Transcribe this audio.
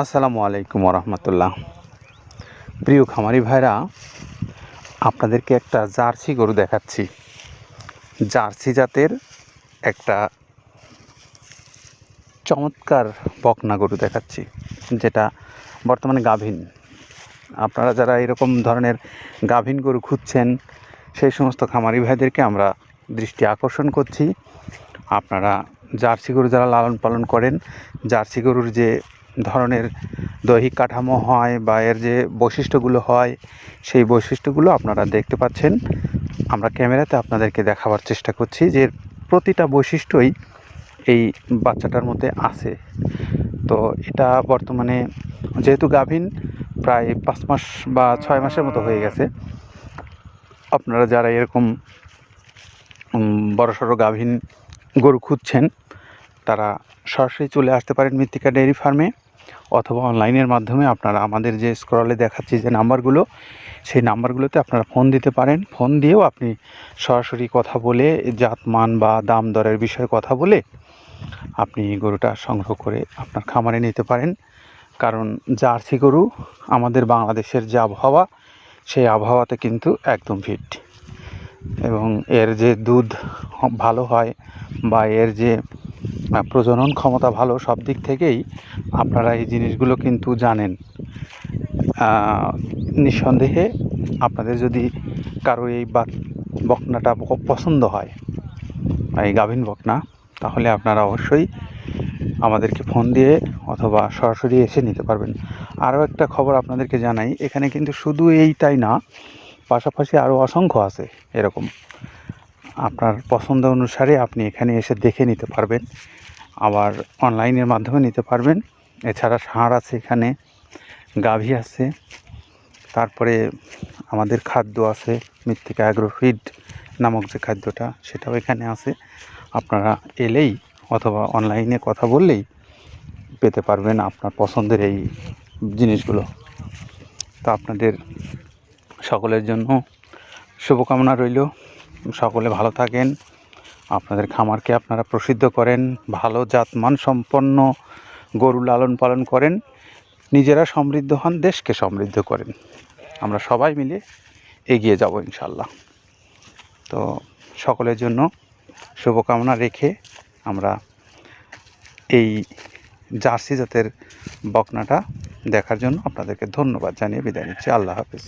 আসসালামু আলাইকুম রহমতুল্লাহ প্রিয় খামারি ভাইরা, আপনাদেরকে একটা জার্সি গরু দেখাচ্ছি। জার্সি জাতের একটা চমৎকার বকনা গরু দেখাচ্ছি, যেটা বর্তমানে গাভীন। আপনারা যারা এরকম ধরনের গাভীন গরু খুঁজছেন, সেই সমস্ত খামারি ভাইদেরকে আমরা দৃষ্টি আকর্ষণ করছি। আপনারা জার্সি গরু যারা লালন পালন করেন, জার্সি গরুর যে ধরনের দৈহিক কাঠামো হয় বা এর যে বৈশিষ্ট্যগুলো হয়, সেই বৈশিষ্ট্যগুলো আপনারা দেখতে পাচ্ছেন। আমরা ক্যামেরাতে আপনাদেরকে দেখাবার চেষ্টা করছি যে প্রতিটা বৈশিষ্ট্যই এই বাচ্চাটার মধ্যে আছে। তো এটা বর্তমানে যেহেতু গাভীন, প্রায় পাঁচ মাস বা ছয় মাসের মতো হয়ে গেছে। আপনারা যারা এরকম বড় সড়ো গাভীন গরু খুঁজছেন, তারা সরাসরি চলে আসতে পারেন মৃত্তিকা ডেয়ারি ফার্মে। অথবা অনলাইনের মাধ্যমে আপনারা আমাদের যে স্ক্রলে দেখাচ্ছি যে নাম্বারগুলো, সেই নাম্বারগুলোতে আপনারা ফোন দিতে পারেন। ফোন দিয়েও আপনি সরাসরি কথা বলে জাত মান বা দাম দরের বিষয়ে কথা বলে আপনি গরুটা সংগ্রহ করে আপনার খামারে নিতে পারেন। কারণ জার্সি গরু আমাদের বাংলাদেশের যে আবহাওয়া, সেই আবহাওয়াতে কিন্তু একদম ফিট এবং এর যে দুধ ভালো হয় বা এর যে প্রজনন ক্ষমতা ভালো সব দিক থেকেই আপনারা এই জিনিসগুলো কিন্তু জানেন। নিঃসন্দেহে আপনাদের যদি কারও এই বকনাটা পছন্দ হয় এই গাভিন বকনা, তাহলে আপনারা অবশ্যই আমাদেরকে ফোন দিয়ে অথবা সরাসরি এসে নিতে পারবেন। আরও একটা খবর আপনাদেরকে জানাই, এখানে কিন্তু শুধু এইটাই না, পাশাপাশি আরও অসংখ্য আছে এরকম। আপনার পছন্দ অনুসারে আপনি এখানে এসে দেখে নিতে পারবেন। আবার অনলাইনের মাধ্যমে নিতে পারবেন। এছাড়া ষাঁড় আছে এখানে, গাভী আছে, তারপরে আমাদের খাদ্য আছে, মৃত্তিকা অ্যাগ্রোফিড নামক যে খাদ্যটা, সেটাও এখানে আছে। আপনারা এলেই অথবা অনলাইনে কথা বললেই পেতে পারবেন আপনার পছন্দের এই জিনিসগুলো। তো আপনাদের সকলের জন্য শুভকামনা রইল। সকলে ভালো থাকেন। আপনাদের খামারকে আপনারা প্রসিদ্ধ করেন, ভালো জাতমান সম্পন্ন গরু লালন পালন করেন, নিজেরা সমৃদ্ধ হন, দেশকে সমৃদ্ধ করেন। আমরা সবাই মিলে এগিয়ে যাব ইনশাল্লাহ তো সকলের জন্য শুভকামনা রেখে আমরা এই জার্সি জাতের বকনাটা দেখার জন্য আপনাদেরকে ধন্যবাদ জানিয়ে বিদায় নিচ্ছি। আল্লাহ হাফিজ।